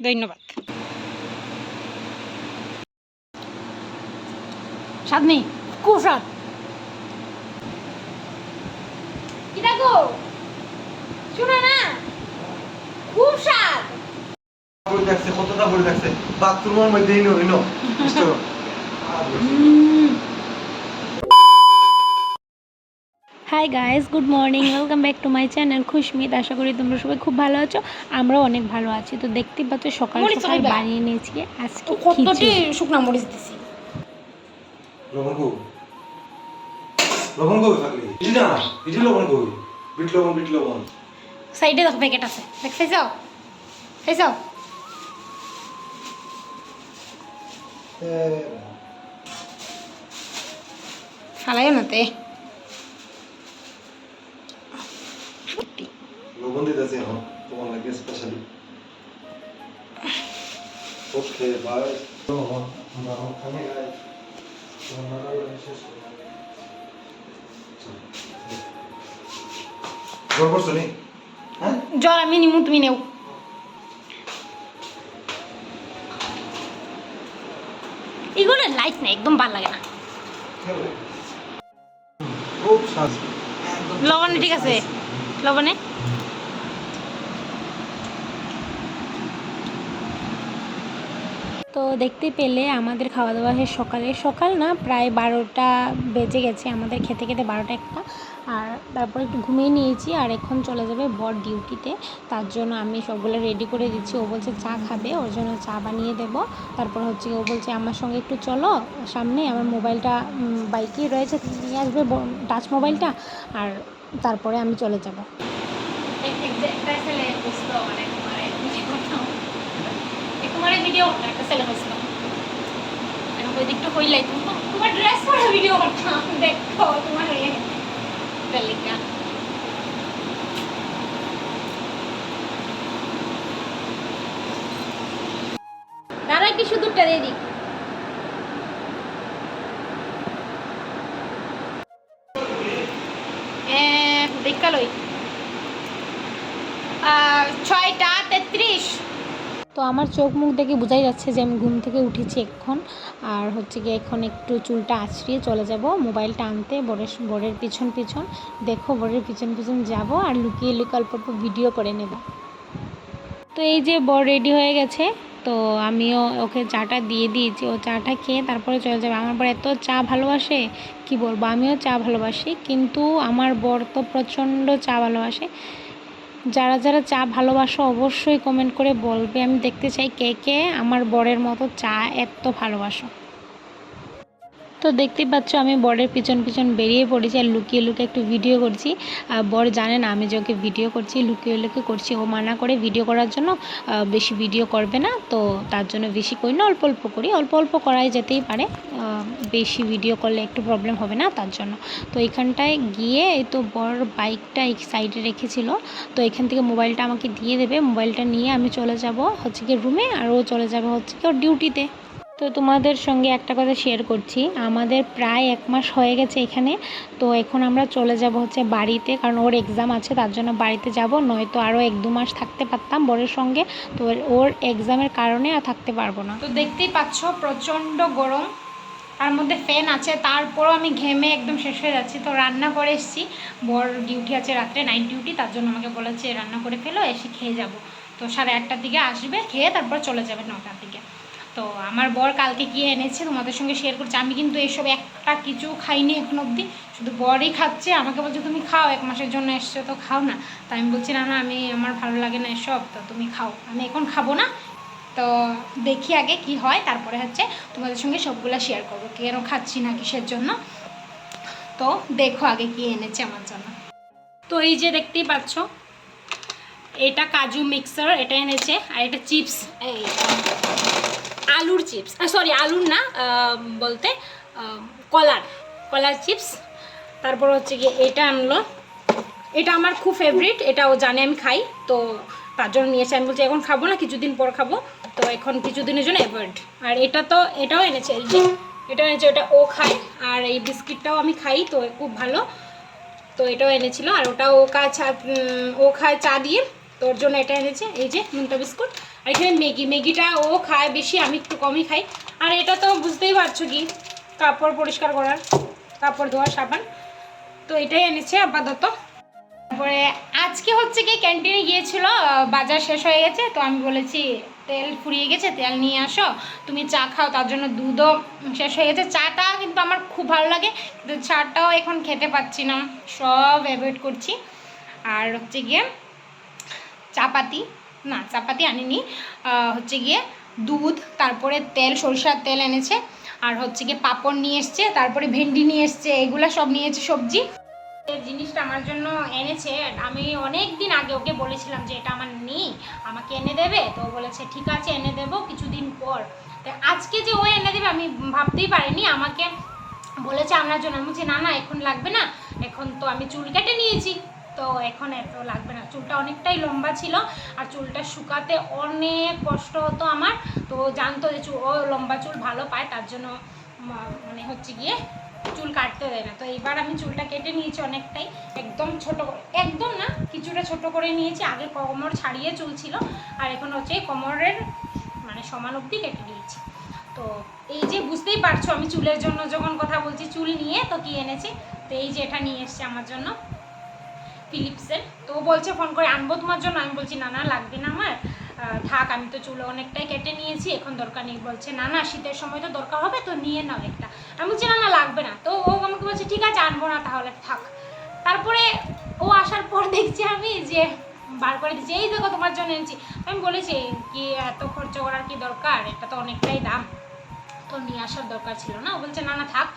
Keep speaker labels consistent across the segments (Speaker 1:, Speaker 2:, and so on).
Speaker 1: ধন্যবাদ। খুব স্বাদ কি দেখো? শোনো না। খুব স্বাদ
Speaker 2: থাকছে কতটা ভরে থাকছে বাথরুমের মধ্যে হইনো
Speaker 3: hi guys good morning welcome back to my channel Khushmit আশা করি তোমরা সবাই খুব ভালো আছো। আমরাও অনেক ভালো আছি। তো দেখতে পাচ্ছ সকাল সকাল বানিয়ে নিয়েছি। আজকে
Speaker 1: কতটি শুকনা মরিচ দিছি।
Speaker 2: লবণ কো লবণ কো থাকলে? ইটি না ইটি লবণ কো বিট লবণ বিট লবণ।
Speaker 1: সাইডে দেখো প্যাকেট আছে। দেখ খাইছাও? খাইছাও? ফালাইও না তে।
Speaker 2: লবণ দিতেছে এখন তোমার লাগে স্পেশালি ওকে বাই। আমরা খানে গাই তোমার শেষ জোর করছ নি? হ্যাঁ?
Speaker 1: জল আমি নিমু তুমি নেও। এগুলো লাইট না একদম ভালো লাগে না।
Speaker 2: সাজ
Speaker 1: লবণে ঠিক আছে। লবণে?
Speaker 3: তো দেখতে পেলে আমাদের খাওয়া দাওয়া হয় সকালে। সকাল না, প্রায় বারোটা বেজে গেছে আমাদের খেতে খেতে বারোটা একটা। আর তারপর একটু ঘুমিয়ে নিয়েছি আর এখন চলে যাবে বর ডিউটিতে। তার জন্য আমি সবগুলো রেডি করে দিচ্ছি। ও বলছে চা খাবে, ওর জন্য চা বানিয়ে দেব। তারপর হচ্ছে ও বলছে আমার সঙ্গে একটু চলো, সামনে আমার মোবাইলটা বাইকেই রয়েছে, নিয়ে আসবে টাচ মোবাইলটা। আর তারপরে আমি চলে যাব।
Speaker 1: ভিডিও একটা দাঁড়া একটু সুদূরটা দিয়ে দিই ছয়টা তেত্রিশ।
Speaker 3: তো আমার চোখ মুখ দেখে বোঝাই যাচ্ছে যে আমি ঘুম থেকে উঠেছি এখন। আর হচ্ছে গিয়ে এখন একটু চুলটা আছড়িয়ে চলে যাব, মোবাইলটা আনতে, বরের বরের পিছন পিছন। দেখো বরের পিছন পিছন যাব আর লুকিয়ে লুকিয়ে অল্প অল্প ভিডিও করে নেব। তো এই যে বর রেডি হয়ে গেছে তো আমিও ওকে চাটা দিয়ে দিয়েছি। ও চাটা খেয়ে তারপরে চলে যাবে। আমার বর এত চা ভালোবাসে, কি বলব? আমিও চা ভালোবাসি। কিন্তু আমার বর তো প্রচণ্ড চা ভালোবাসে। যারা যারা চা ভালোবাসো অবশ্যই কমেন্ট করে বলবে। আমি দেখতে চাই কে কে আমার বরের মতো চা এত ভালোবাসো। তো দেখতেই পাচ্ছ আমি বরের পিছন পিছন বেরিয়ে পড়েছি আর লুকিয়ে লুকিয়ে একটু ভিডিও করছি। আর বর জানে না আমি যে ওকে ভিডিও করছি, লুকিয়ে লুকিয়ে করছি। ও মানা করে ভিডিও করার জন্য বেশি ভিডিও করবে না। তো তার জন্য বেশি করি না, অল্প অল্প করি। অল্প অল্প করাই যেতেই পারে। বেশি ভিডিও করলে একটু প্রবলেম হবে না তার জন্য। তো এখানটায় গিয়ে এই তো বর বাইকটা এই সাইডে রেখেছিল। তো এখান থেকে মোবাইলটা আমাকে দিয়ে দেবে। মোবাইলটা নিয়ে আমি চলে যাব হচ্ছে কি রুমে আর ও চলে যাবে হচ্ছে কি ওর ডিউটিতে তো তোমাদের সঙ্গে একটা কথা শেয়ার করছি। আমাদের প্রায় এক মাস হয়ে গেছে এখানে। তো এখন আমরা চলে যাব হচ্ছে বাড়িতে, কারণ ওর এক্সাম আছে, তার জন্য বাড়িতে যাব। নয়তো আরও এক দু মাস থাকতে পারতাম বরের সঙ্গে। তো ওর এক্সামের কারণে আর থাকতে পারব না।
Speaker 1: তো দেখতেই পাচ্ছ প্রচণ্ড গরম। তার মধ্যে ফ্যান আছে, তারপরও আমি ঘেমে একদম শেষ হয়ে যাচ্ছি। তো রান্না করে এসেছি। বর ডিউটি আছে রাত্রে নাইট ডিউটি তার জন্য আমাকে বলেছে, রান্না করে ফেলো, এসে খেয়ে যাব। তো সাড়ে আটটার দিকে আসবে, খেয়ে তারপর চলে যাবে নটার দিকে। তো আমার বর কালকে গিয়ে এনেছে, তোমাদের সঙ্গে শেয়ার করছি। আমি কিন্তু এসব একটা কিছু খাইনি এখন অবধি, শুধু বরই খাচ্ছে। আমাকে বলছে, তুমি খাও, এক মাসের জন্য এসছো, তো খাও না। তাই আমি বলছি, না না, আমি, আমার ভালো লাগে না এসব, তো তুমি খাও। আমি এখন খাব না, তো দেখি আগে কি হয়। তারপরে হচ্ছে তোমাদের সঙ্গে সবগুলো শেয়ার করব কেন খাচ্ছি না কিসের জন্য। তো দেখো আগে কি এনেছে আমার জন্য। তো এই যে দেখতেই পাচ্ছ, এটা কাজু মিক্সার এটা এনেছে, আর এটা চিপস এই। আলুর চিপস সরি আলুর না বলতে কলার কলার চিপস। তারপর হচ্ছে গিয়ে এটা আনলো। এটা আমার খুব ফেভারিট এটা ও জানে আমি খাই, তো তার জন্য নিয়েছে আমি বলছি, এখন খাব না, কিছুদিন পর খাব। তো এখন কিছুদিনের জন্য অ্যাভয়েড আর এটা তো, এটাও এনেছে, এই যে এটা এনেছে, ওটা ও খায়। আর এই বিস্কিটটাও আমি খাই, তো খুব ভালো। তো এটাও এনেছিল, আর ওটা ও খায় চা ও খায় চা দিয়ে। তোর জন্য এটা এনেছে, এই যে, নুনটা বিস্কুট। এখানে ম্যাগি ম্যাগিটা ও খায় বেশি, আমি একটু কমই খাই। আর এটা তো বুঝতেই পারছ কি? কাপড় পরিষ্কার করার, কাপড় ধোয়ার সাবান। তো এটাই এনেছে আপাতত। তারপরে আজকে হচ্ছে কি ক্যান্টিনে গিয়েছিল বাজার শেষ হয়ে গেছে, তো আমি বলেছি, তেল ফুরিয়ে গেছে, তেল নিয়ে আসো। তুমি চা খাও, তার জন্য দুধও শেষ হয়ে গেছে। চাটা কিন্তু আমার খুব ভালো লাগে, কিন্তু চাটাও এখন খেতে পাচ্ছি না। সব অ্যাভয়েড করছি। আর হচ্ছে গিয়ে, চাপাতি। না, চাপাতি আনিনি। হচ্ছে গিয়ে দুধ, তারপরে তেল, সরিষার তেল এনেছে। আর হচ্ছে গিয়ে পাপড় নিয়ে এসছে, তারপরে ভেন্ডি নিয়ে এসছে, এগুলা সব নিয়েছে সবজি। জিনিসটা আমার জন্য এনেছে আমি অনেক দিন আগে ওকে বলেছিলাম যে এটা আমার নেই, আমাকে এনে দেবে। তো বলেছে, ঠিক আছে, এনে দেবো কিছুদিন পর। তো আজকে যে ও এনে দেবে, আমি ভাবতেই পারিনি। আমাকে বলেছে আনার জন্য। আমি বলছি, না না, এখন লাগবে না। এখন তো আমি চুল কেটে নিয়েছি। তো এখন এত লাগবে না। চুলটা অনেকটাই লম্বা ছিল আর চুলটা শুকাতে অনেক কষ্ট হতো আমার। তো জানতো যে চুল ও লম্বা চুল ভালো পায়, তার জন্য মানে হচ্ছে গিয়ে চুল কাটতে দেয় না। তো এবার আমি চুলটা কেটে নিয়েছি অনেকটাই। একদম ছোট একদম না, কিছুটা ছোট করে নিয়েছি। আগে কোমর ছাড়িয়ে চুল ছিল আর এখন হচ্ছে কোমরের মানে সমান অবধি কেটে নিয়েছি। তো এই যে বুঝতেই পারছ আমি চুলের জন্য যখন কথা বলছি, চুল নিয়ে তো কি এনেছি? তো এই যে এটা নিয়ে এসছে আমার জন্য। ফিলিপসের। তো বলছে, ফোন করে আনব তোমার জন্য। আমি বলছি, না না, লাগবে না আমার। থাক, আমি তো চুল অনেকটাই কেটে নিয়েছি, এখন দরকার নেই। বলছে, না না, শীতের সময় তো দরকার হবে, তো নিয়ে নাও একটা। আমি বলছি, না না, লাগবে না। তো ও আমাকে বলছে, ঠিক আছে, আনব না তাহলে, থাক। তারপরে ও আসার পর দেখছি আমি যে, বার করে দিচ্ছি এই দেখো, তোমার জন্য এনেছি। আমি বলেছি, কি এত খরচ করার কি দরকার? এটা তো অনেকটাই দাম। তো নিয়ে আসার দরকার ছিল না। ও বলছে, না না, থাক।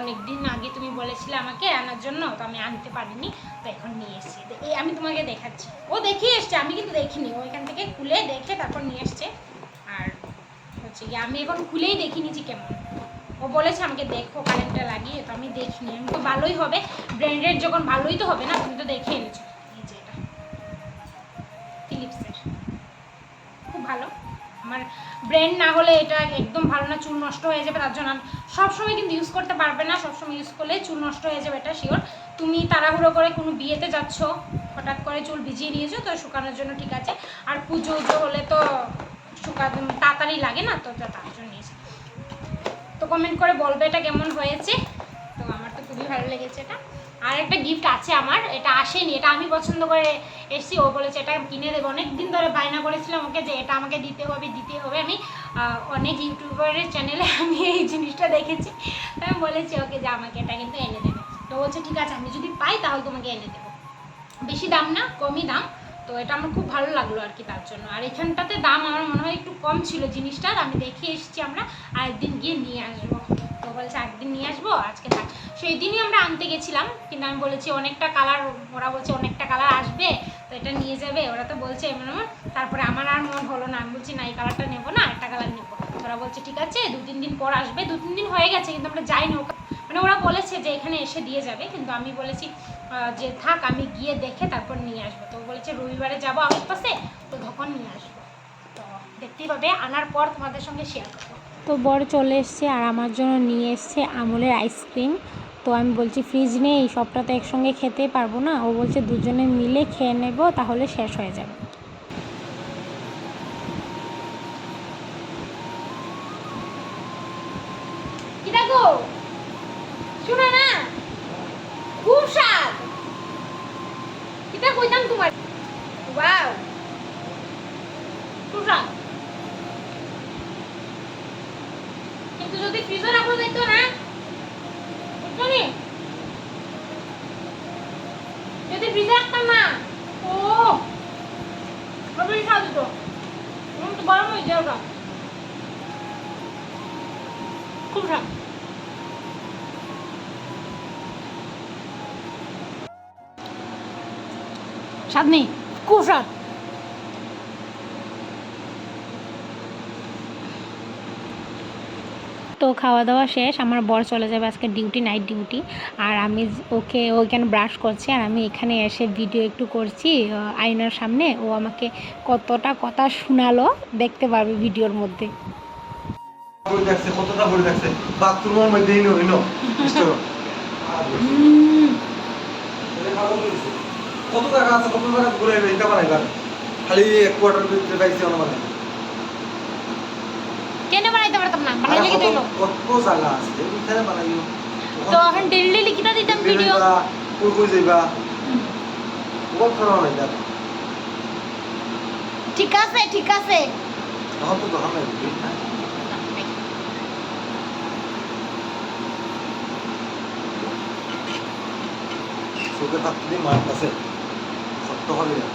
Speaker 1: অনেক দিন আগে তুমি বলেছিলে আমাকে আনার জন্য, তো আমি আনতে পারিনি। তো এখন নিয়ে এসেছি। এই আমি তোমাকে দেখাচ্ছি। ও দেখিয়ে এসছে, আমি কিন্তু দেখিনি। ও এখান থেকে খুলে দেখে তারপর নিয়ে এসছে। আর হচ্ছে গিয়ে আমি এখন খুলেই দেখিনি যে কেমন। ও বলেছে, আমাকে দেখো, কারেন্টটা লাগিয়ে। তো আমি দেখিনি। আমি তো ভালোই হবে। ব্র্যান্ডেড যখন ভালোই তো হবে না, তুমি তো দেখে এনেছো। আমার ব্রেন না হলে এটা একদম ভালো না, চুল নষ্ট হয়ে যাবে, তার জন্য সবসময় কিন্তু ইউজ করতে পারবে না, সবসময় ইউজ করলে চুল নষ্ট হয়ে যাবে, এটা শিওর তুমি তাড়াহুড়ো করে কোনো বিয়েতে যাচ্ছ, হঠাৎ করে চুল ভিজিয়ে নিয়েছো, তো শুকানোর জন্য ঠিক আছে। আর পুজো উজো হলে তো শুকা তাড়াতাড়ি লাগে না, তো তার জন্য নিয়েছি। তো কমেন্ট করে বলবে এটা কেমন হয়েছে। তো আমার তো খুবই ভালো লেগেছে এটা। আর একটা গিফট আছে আমার, এটা আসেনি, এটা আমি পছন্দ করে এসেছি, ও বলেছে এটা কিনে দেবে। অনেক দিন ধরে বায়না করেছিলাম ওকে যে এটা আমাকে দিতে হবে দিতে হবে। আমি অনেক ইউটিউবারের চ্যানেলে আমি এই জিনিসটা দেখেছি। আমি বলেছি ওকে যে আমাকে এটা কিন্তু এনে দেবে। তো বলছে, ঠিক আছে, আমি যদি পাই তাহলে তোমাকে এনে দেবো। বেশি দাম না, কমই দাম। তো এটা আমার খুব ভালো লাগল আর কি তার জন্য। আর এখানটাতে দাম আমার মনে হয় একটু কম ছিল জিনিসটার, আমি দেখে এসেছি আমরা, আরেকদিন গিয়ে নিয়ে আসব। তো বলছে, একদিন নিয়ে আসব, আজকে থাক। সেই দিনই আমরা আনতে গেছিলাম, কিন্তু আমি বলেছি, অনেকটা কালার ওরা বলছে অনেকটা কালার আসবে, তো এটা নিয়ে যাবে। ওরা তো বলছে, এমন তারপরে আমার আর মন হলো না, আমি বলছি, না, এই কালারটা নেব না, একটা কালার নেব। ওরা বলছে, ঠিক আছে, দু, তিন দিন পর আসবে। দু, তিন দিন হয়ে গেছে, কিন্তু আমরা যাইনি মানে ওরা বলেছে যে এখানে এসে দিয়ে যাবে, কিন্তু আমি বলেছি যে থাক, আমি গিয়ে দেখে তারপর নিয়ে আসব। তো ও বলেছে, রবিবারে যাব আমার পাশে তো তখন নিয়ে আসব। তো দেখতেই পাবে, আনার পর তোমাদের সঙ্গে শেয়ার করব।
Speaker 3: তো বর চলে এসছে আর আমার জন্য নিয়ে এসছে আমুলের আইসক্রিম। তো আমি বলছি, ফ্রিজ নেই, সবটা তো একসঙ্গে খেতে পারব না। ও বলছে, দুজনে মিলে খেয়ে নেব, তাহলে শেষ হয়ে যাবে
Speaker 1: কি দেখো শুনো না খুব স্বাদ এটা কইতাম তোমার ওয়াও খুব স্বাদ কিন্তু যদি ফ্রিজে রাখো দেখতো না বুঝছ নি? যদি ফ্রিজে রাখতাম না ও খুবই স্বাদ হতো এখন তো গরম হয়ে যায় ওটা খুব স্বাদ স্বাদ নেই খুব স্বাদ
Speaker 3: তো খাওয়া দাওয়া শেষ আমার বর চলে যাবে আজকে ডিউটি নাইট ডিউটি আর আমি ওকে ওইখানে ব্রাশ করছি আর আমি এখানে এসে ভিডিও একটু করছি আয়নার সামনে। ও আমাকে কতটা কথা শোনালো দেখতে পারবে ভিডিওর মধ্যে।
Speaker 2: কতটা ভরে থাকছে বাথরুমের মধ্যে হইল হইল কত টাকা আছে? কত টাকা ঘুরে এটা বানাইবার খালি এক কোয়ার্টার পাইছি আমার।
Speaker 1: বানাইতে পারতাম না বানাইলে কি দিল
Speaker 2: কত জায়গা আছে ওইখানে বানাইও
Speaker 1: তো এখন ডেলি লিখিতা দিতাম ভিডিও
Speaker 2: কই কই যাইবা? কত খারাপ নাই দেখ।
Speaker 1: ঠিক আছে ঠিক আছে।
Speaker 2: তখন তো দোকান না? চোখে থাকতে মার কাছে সত্য হবে না